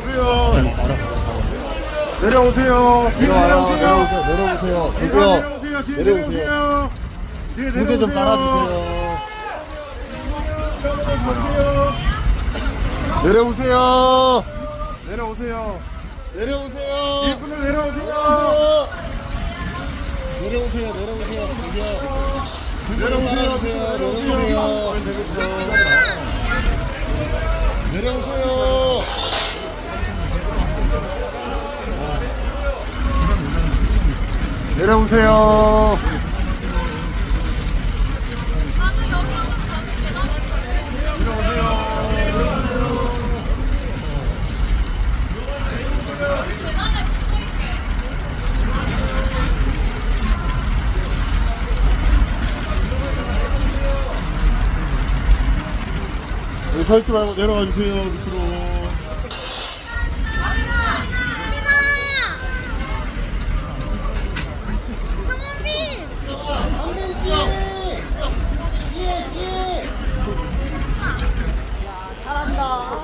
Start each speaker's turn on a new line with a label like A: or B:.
A: 내려오세요. 내려오세요. 뒤로
B: 내려와요.
A: 내려오세요.
B: 내려오세요. 내려오세요. 저기요.
A: 뒤에
B: 내려오세요.
A: 뒤에
B: 소개 좀
A: 내려오세요.
B: 따라주세요.
A: 내려오세요.
B: 내려오세요.
A: 내려오세요.
B: 내려오세요.
A: 일꾼들 내려오세요.
B: 내려오세요. 내려오세요.
A: 저기요.
B: 내려오세요. 내려오세요.
A: 내려오세요. 여기 서 있지 말고 내려와 주세요. 밑으로.